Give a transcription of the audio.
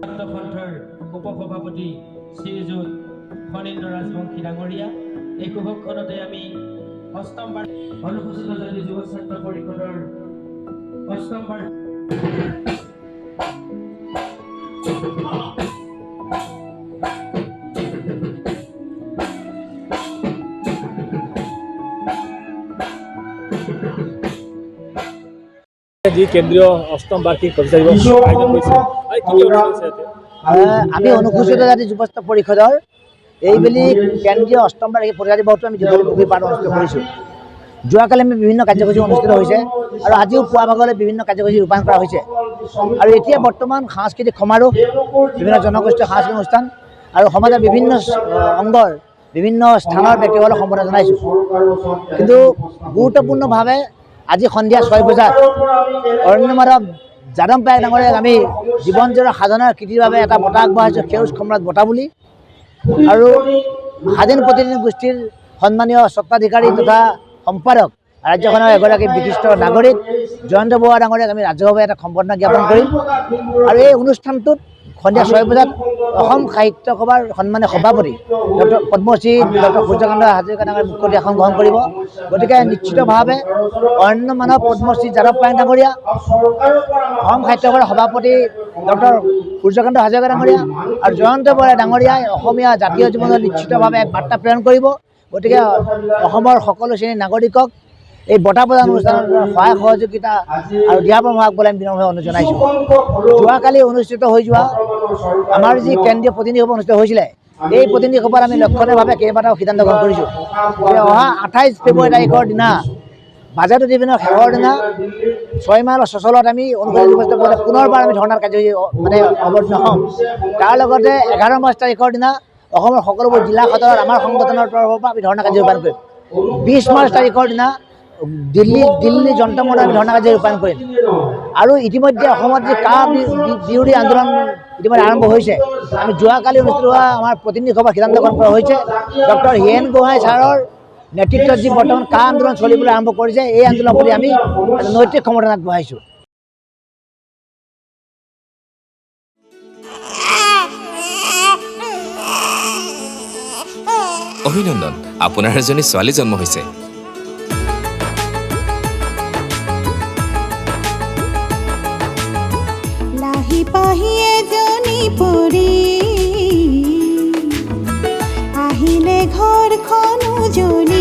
সন্থৰ উপসভাপতি শ্ৰীযুত ফণীন্দ্ৰ ৰাজবংশী ডাঙৰীয়া এই কুশক্ষণতে আমি অষ্টম বাৰ অনুসূচিত জাতি যুৱ ছাত্ৰ পৰিষদৰ অষ্টম বাৰ আমি অনুসূচিত জাতি যুৱস্থ পৰিষদৰ এইবেলি কেন্দ্ৰীয় অষ্টম বাৰ্ষিক পৰীক্ষা দিৱসটো আমি দীঘলী পুখুৰী অনুষ্ঠিত কৰিছোঁ। যোৱাকালি আমি বিভিন্ন কাৰ্যসূচী অনুষ্ঠিত হৈছে আৰু আজিও পুৱা ভাগলৈ বিভিন্ন কাৰ্যসূচী ৰূপায়ণ কৰা হৈছে। আৰু এতিয়া বৰ্তমান সাংস্কৃতিক সমাৰোহ, বিভিন্ন জনগোষ্ঠীয় সাংস্কৃতিক অনুষ্ঠান আৰু সমাজৰ বিভিন্ন অংগৰ বিভিন্ন স্থানৰ ব্যক্তিসকলক সম্বোধন জনাইছোঁ। কিন্তু গুৰুত্বপূৰ্ণভাৱে আজি সন্ধিয়া ছয় বজাত। অৰণ্য মাধৱ যাদৱ পায়েক আমি জীৱনজোৰা সাধনাৰ কৃতিৰ বাবে এটা বঁটা আগবঢ়াইছোঁ, সেউজ সম্ৰাট বঁটা বুলি। আৰু স্বাধীন প্ৰতিনিধি গোষ্ঠীৰ সন্মানীয় স্বত্বাধিকাৰী তথা সম্পাদক, ৰাজ্যখনৰ এগৰাকী বিশিষ্ট নাগৰিক জয়ন্ত বৰুৱা ডাঙৰীয়াক আমি ৰাজহুৱাভাৱে এটা সম্বৰ্ধনা জ্ঞাপন কৰিম। আৰু এই অনুষ্ঠানটোত সন্ধিয়া ছয় বজাত অসম সাহিত্য সভাৰ সন্মানীয় সভাপতি ডক্টৰ পদ্মশ্ৰী, ডক্টৰ সূৰ্যকান্ত হাজৰিকা ডাঙৰীয়াই মুখ্য আসন গ্ৰহণ কৰিব। গতিকে নিশ্চিতভাৱে অৰণ্য মানৱ পদ্মশ্ৰী যাদৱ পায়েং ডাঙৰীয়া অসম সাহিত্য সভাৰ সভাপতি ডক্টৰ সূৰ্যকান্ত হাজৰিকা ডাঙৰীয়া আৰু জয়ন্ত বৰা ডাঙৰীয়াই অসমীয়া জাতীয় জীৱনত নিশ্চিতভাৱে এক বাৰ্তা প্ৰেৰণ কৰিব। গতিকে অসমৰ সকলো শ্ৰেণীৰ নাগৰিকক এই বঁটা প্ৰদান অনুষ্ঠানত সহায় সহযোগিতা আৰু দিহা পৰামৰ্শ আগবঢ়াই আমি বিনম্ৰভাৱে অনুৰোধ জনাইছোঁ। যোৱাকালি অনুষ্ঠিত হৈ যোৱা আমাৰ যি কেন্দ্ৰীয় প্ৰতিনিধি সভা অনুষ্ঠিত হৈছিলে, এই প্ৰতিনিধি সভাত আমি লক্ষণীয়ভাৱে কেইবাটাও সিদ্ধান্ত গ্ৰহণ কৰিছোঁ। যে অহা আঠাইছ ফেব্ৰুৱাৰী তাৰিখৰ দিনা, বাজেট অধিৱেশনৰ শেষৰ দিনা, ছয় মাইল চচলত আমি অনুসূচিত কৰি পুনৰবাৰ আমি ধৰ্ণাৰ কাৰ্যসূচী মানে অৱতীৰ্ণ হ'ম। তাৰ লগতে এঘাৰ মাৰ্চ তাৰিখৰ দিনা অসমৰ সকলোবোৰ জিলা সদৰত আমাৰ সংগঠনৰ তৰফৰ পৰা আমি ধৰ্ণা কাৰ্য ৰূপায়ণ কৰিম। বিছ মাৰ্চ তাৰিখৰ দিনা দিল্লী দিল্লী যন্ত্ৰ আমি ধৰ্ণা কাৰ্য ৰূপায়ণ কৰিম আৰু ইতিমধ্যে অসমত যি কা বি- বি- বিৰোধী আন্দোলন ইতিমধ্যে আৰম্ভ হৈছে, আমি যোৱাকালি অনুষ্ঠিত হোৱা আমাৰ প্ৰতিনিধি সিদ্ধান্ত গ্ৰহণ কৰা হৈছে। ডক্টৰ হিৰেণ গোহাঁই ছাৰৰ নেতৃত্বত যি বৰ্তমান কা আন্দোলন চলিবলৈ আৰম্ভ কৰিছে, এই আন্দোলন প্ৰতি আমি নৈতিক সমৰ্থন আগবঢ়াইছোঁ। অভিনন্দন, আপোনাৰ এজনী ছোৱালী জন্ম হৈছে। পাহি পাহিয়ে জনি পরি আহিলে ঘৰখন জনি